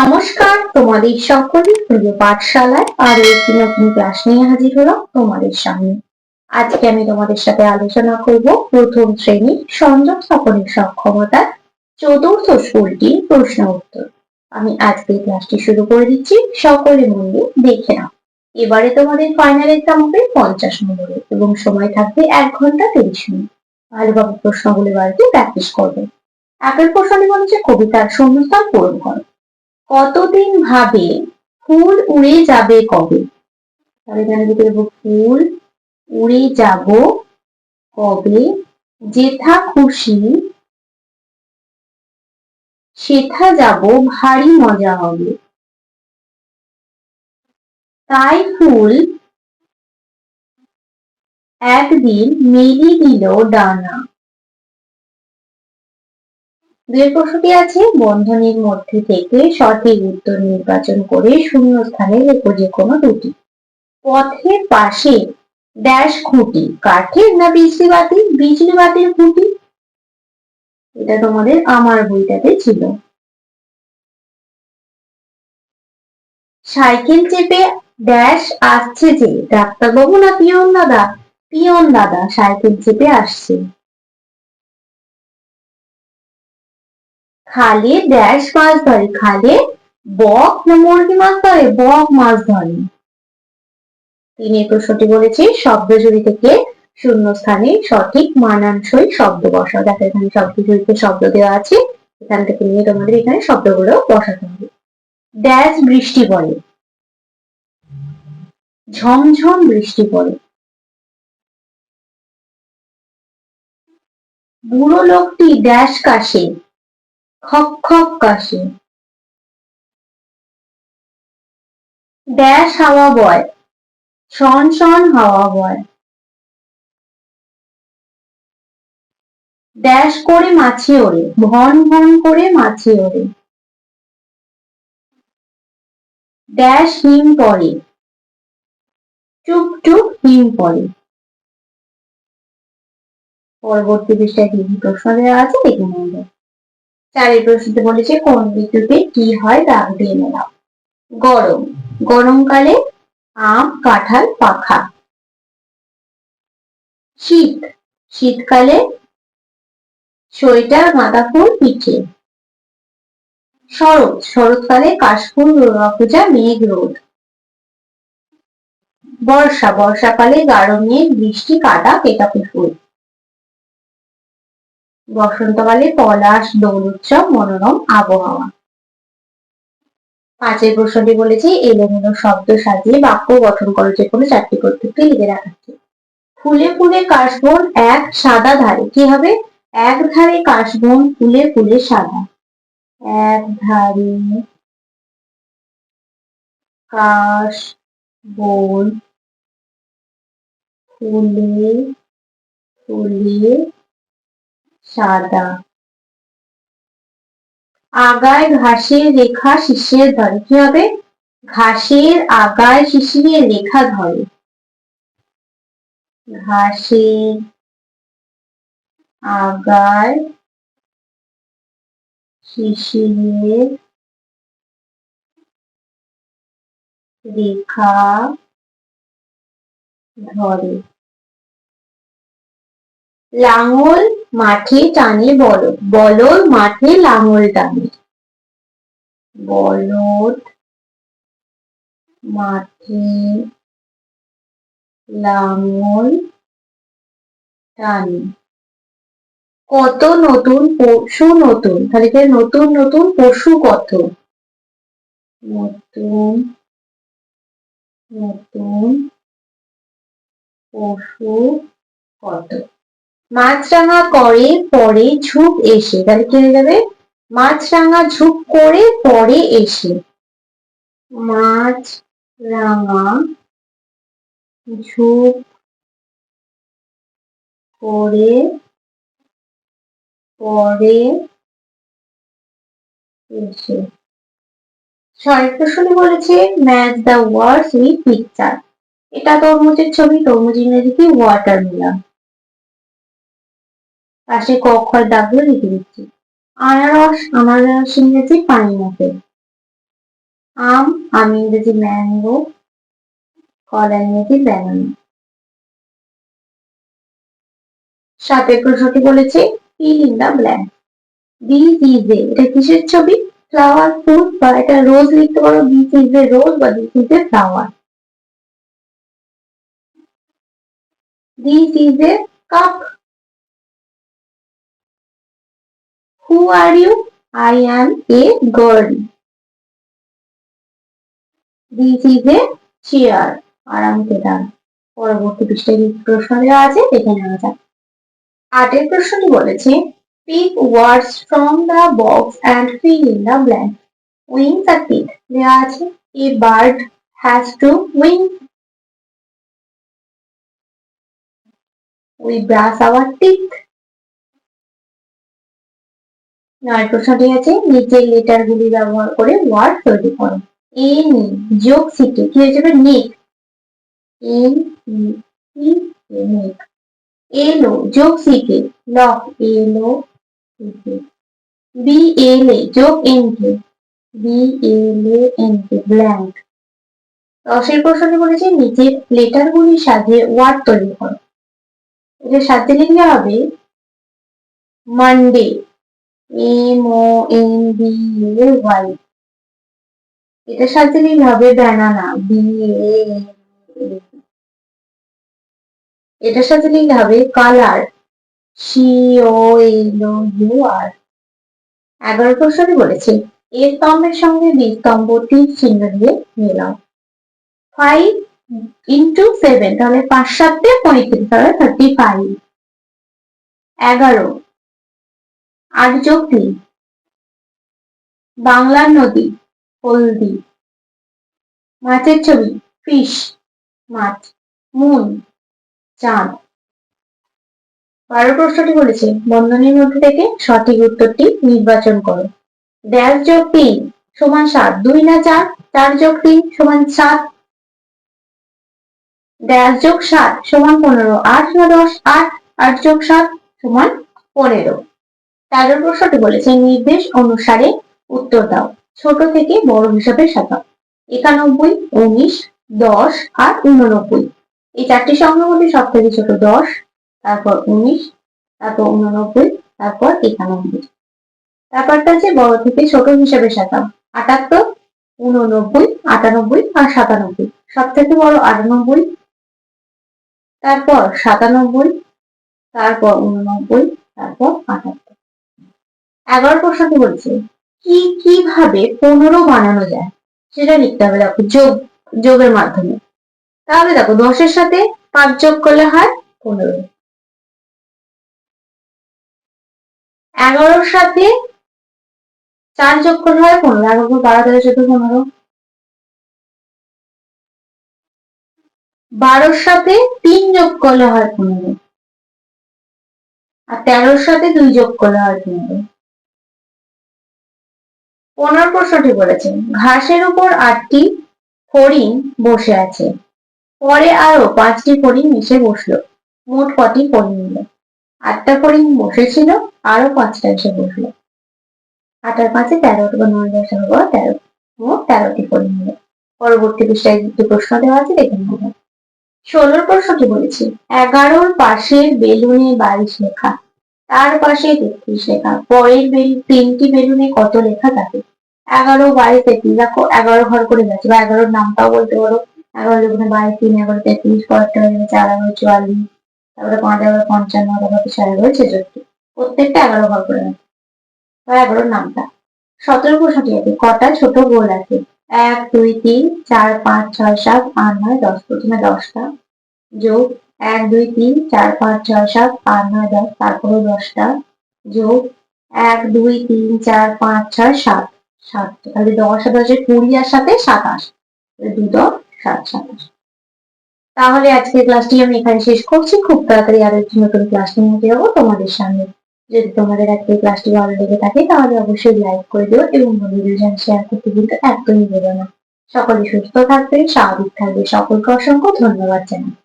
নমস্কার, তোমাদের সকলের প্রিয় পাঠশালায় আরও একটি নতুন ক্লাস নিয়ে হাজির হলাম তোমাদের সামনে। আজকে আমি তোমাদের সাথে আলোচনা করব প্রথম শ্রেণি সংযোগ স্থাপনের সক্ষমতার চতুর্থ স্কুলটি প্রশ্ন উত্তর। আমি আজকে ক্লাসটি শুরু করে দিচ্ছি, সকলে মন দিয়ে দেখে নাও। এবারে তোমাদের ফাইনাল এক্সাম হবে পঞ্চাশ নম্বরে এবং সময় থাকবে এক ঘণ্টা তিরিশ মিনিট। ভালোভাবে প্রশ্নগুলি বাড়িতে প্র্যাকটিস করবে। আগের প্রশ্নটি বলেছে কবিতার শূন্যস্থান পূরণ করো। কতদিন ভাবে ফুল উড়ে যাবে কবে? তাহলে এখানে লিখে দেবো ফুল উড়ে যাব কবে? যেথা খুশি, সেথা যাব, ভারী মজা হবে। তাই ফুল একদিন মেলি দিল ডানা। দুই প্রশ্নটি আছে, বন্ধনীর মধ্যে থেকে সঠিক উত্তর নির্বাচন করে শূন্য স্থানে লেখো যে কোনো দুটি। পথের পাশে ড্যাশ খুঁটি, কাঠের না বিজলি বাতি, বিজলি বাতির খুঁটি? এটা তোমাদের আমার বইটাতে ছিল। সাইকেল চেপে ড্যাশ আসছে যে ডাক্তারবাবু না পিয়ন দাদা পিয়ন দাদা সাইকেল চেপে আসছে। খালে ড্যাশ মাছ ধরে, খালে বক না মুরগি মাছ ধরে? বক মাছ ধরে। তিনি প্রশ্নটি বলেছে শব্দজুড়ি থেকে শূন্য স্থানে সঠিক মানানসই শব্দ বসাও। দেখো, এখানে শব্দজুড়িতে শব্দ দেওয়া আছে, এখান থেকে নিয়ে তোমাদের এখানে শব্দগুলো বসাতে হবে। ড্যাশ বৃষ্টি পড়ে। ঝমঝম বৃষ্টি পড়ে। বুড়ো লোকটি ড্যাশ কাশে। খক খক কাশে। ড্যাশ হাওয়া বয়। শন শন হাওয়া বয়। ড্যাশ করে মাছি ওড়ে। ভন ভন করে মাছি ওড়ে। ড্যাশ হিম পড়ে। চুপ চুপ হিম পড়ে। পরবর্তী পৃষ্ঠায় কি প্রশ্ন দেওয়া আছে, দেখে নেব চারের প্রশ্নতে বলেছে কোন ঋতুতে কি হয় দাগ দিয়ে মেলাও গরম, গরমকালে আম, কাঁঠাল, পাখা। শীত, শীতকালে সোয়েটার গাঁদা ফুল পিঠে। শরৎ, শরৎকালে কাশফুল দুর্গা পূজা, মেঘ রোদ। বর্ষা, বর্ষাকালে গাঢ় মেঘ, বৃষ্টি, কাদা কেটাপি ফুল। বসন্তকালে পলাশ দোল উৎসব মনোরম আবহাওয়া। পাঁচের প্রশ্নটি বলেছে, এলোমেলো শব্দ সাজিয়ে বাক্য গঠন করো, যে কোনো চারটি কর্তৃত্বে লিখে রাখাচ্ছে ফুলে ফুলে কাশবন এক সাদা ধারে। কি হবে? এক ধারে কাশবন ফুলে ফুলে সাদা। এক ধারে কাশ বন ফুলে ফুলে সাদা। আগায় ঘাসের রেখা শিশিরে ধরে। কি হবে? ঘাসের আগায় শিশিরে রেখা ধরে। ঘাসের আগায় শিশিরে রেখা ধরে। লাঙল মাঠে টানে বলদ বলদ মাঠে লাঙল টানে। বলদ মাঠে লাঙল টানে। কত নতুন পশু নতুন? তাহলে কি নতুন নতুন পশু কত? নতুন নতুন পশু কত? মাছরাঙা করে, পরে ঝুপ এসে, তাহলে কি হয়ে যাবে? মাছরাঙা ঝুপ করে, পরে এসে। মাছ রাঙা ঝুপ করে, পরে এসে। ছয় প্রশ্নে বলেছে match the words with picture এটা তরমুজের ছবি, তরমুজ ইংরেজি কি ওয়াটারমেলন পাশে ক খয়ের দাগগুলো লিখে দিচ্ছি আনারস আনারস ইংরেজি পাইনাপেল আম আমি ইংরেজি ম্যাঙ্গো, কলা ইংরেজি ব্যানানা সাতের প্রশ্নটি বলেছে fill in blank this is a এটা কিসের ছবি? ফ্লাওয়ার ফুল বা এটা রোজ লিখতে পারো। দিস ইজ এ রোজ বা this is a flower this is a cup who are you I am a girl this is a chair আরাম কেদার পরবর্তী পৃষ্ঠায় কি প্রশ্ন দেওয়া আছে দেখে নেওয়া যাক আটের প্রশ্নটি বলেছে pick words from the box and fill in the blank wings R teeth দেওয়া আছে a bird has two wing we brush our teeth নয় প্রশ্নটি আছে নিচের লেটার গুলি ব্যবহার করে ওয়ার্ড তৈরি করো। এ নি যোগ সিটে কি হয়ে যাবে নেক এন নেক এলো যোগ সিকে লক এলো বি এলে যোগ এনকে বি এলে এনকে ব্ল্যাঙ্ক দশের প্রশ্নে বলেছে, নিচের লেটার গুলি সাজিয়ে ওয়ার্ড তৈরি করো। এটা সাজিয়ে লিখলে হবে Monday M O N B A Y এটা সাজিয়ে লিখলে হবে ব্যানানা বি এ এটার সাথে লিখলে হবে colour C O L U R এগারো প্রশ্নটি বলেছে এ স্তম্ভের সঙ্গে বি স্তম্ভ তীর চিহ্ন দিয়ে মেলাও। ফাইভ ইন্টু সেভেন তাহলে পাঁচ সাতে পঁয়ত্রিশ, তাহলে থার্টি ফাইভ এগারো আট যোগ তিন বাংলার নদী, হলদি। মাছের ছবি, ফিশ, মাছ, মুন, চাঁদ। বারো প্রশ্নটি বলেছে, বন্ধনীর মধ্যে থেকে সঠিক উত্তরটি নির্বাচন করো। ড্যাশ যোগ তিন সমান সাত, দুই না চার চার যোগ তিন সমান সাত। ড্যাশ যোগ সাত সমান পনেরো, আট না দশ, আট আট যোগ সাত সমান পনেরো। তেরো প্রশ্নটি বলেছে নির্দেশ অনুসারে উত্তর দাও। ছোট থেকে বড় হিসাবে সাজাও। একানব্বই, উনিশ, দশ আর উননব্বই। এই চারটি সংখ্যা মধ্যে সব থেকে ছোট দশ, তারপর উনিশ, তারপর উননব্বই, তারপর একানব্বই। তারপরটা আছে বড় থেকে ছোট হিসাবে সাজাও। আটাত্তর, উননব্বই, আটানব্বই আর সাতানব্বই। সব থেকে বড় আটানব্বই, তারপর সাতানব্বই, তারপর উননব্বই, তারপর আটাত্তর এগারো প্রশ্নটি বলছে, কি, কীভাবে পনেরো বানানো যায়? সেটা লিখতে হবে দেখো, যোগ, যোগের মাধ্যমে। তাহলে দেখো, দশের সাথে পাঁচ যোগ করলে হয় পনেরো। এগারোর সাথে চার যোগ করলে হয় পনেরো এগারো বারো, তেরো, চোদ্দ, পনেরো। বারোর সাথে তিন যোগ করলে হয় পনেরো। আর তেরোর সাথে দুই যোগ করলে হয় পনেরো। পনেরো প্রশ্নটি বলেছে। ঘাসের উপর আটটি হরিণ বসে আছে। পরে আরও পাঁচটি হরিণ এসে বসল। মোট কটি ফড়িং নিল আটটা ফড়িং বসেছিল, আরও পাঁচটা এসে বসল। আটার পাঁচে তেরো বা নয় তেরো। মোট তেরোটি হরিণ নিল পরবর্তী পৃষ্ঠায় দুটি প্রশ্ন দেওয়া আছে, দেখে নেব। ষোলোর প্রশ্নটি বলেছি, এগারোর পাশের বেলুনে বাইশ লেখা। তার পাশে তেত্রিশ লেখা পরের বেল তিনটি বেলুনে কত লেখা থাকে? এগারো বাইশ তেত্রিশ। দেখো, এগারো ঘর করে গেছে বা এগারোর নামটাও বলতে পারো। এগারো দুগুণে বাইশ তিন, এগারো তেত্রিশ পরেরটা হয়ে গেছে এগারো, চুয়াল্লিশ, তারপরে পাঁচ, এগারো, পঞ্চান্ন, তারপরে ছয় এগারো, ছেষট্টি। প্রত্যেকটা এগারো ঘর করে গেছে বা এগারোর নামটা। সতেরো প্রশ্নটি আছে। কটা ছোট গোল আছে? এক, দুই, তিন, চার, পাঁচ, ছয়, সাত, আট, নয়, দশ। প্রথমে দশটা। যোগ এক, দুই, তিন, চার, পাঁচ, ছয়, সাত আট নয়, দশ, তারপরে দশটা যোগ এক, দুই, তিন, চার, পাঁচ, ছয়, সাত সাত। তাহলে দশ দশে কুড়ি আর সাথে সাতাশ। দুই দশ সাত, সাতাশ। তাহলে আজকে ক্লাসটি আমি এখানে শেষ করছি। খুব তাড়াতাড়ি আরও একটি নতুন ক্লাস নিয়ে হব তোমাদের সামনে। যদি তোমাদের আজকে ক্লাসটি ভালো লেগে থাকে, তাহলে অবশ্যই লাইক করে দিও এবং বন্ধুদের সাথে শেয়ার করতে কিন্তু একদমই দেবে না। সকলে সুস্থ থাকবে স্বাভাবিক থাকবে সকলকে অসংখ্য ধন্যবাদ জানাই।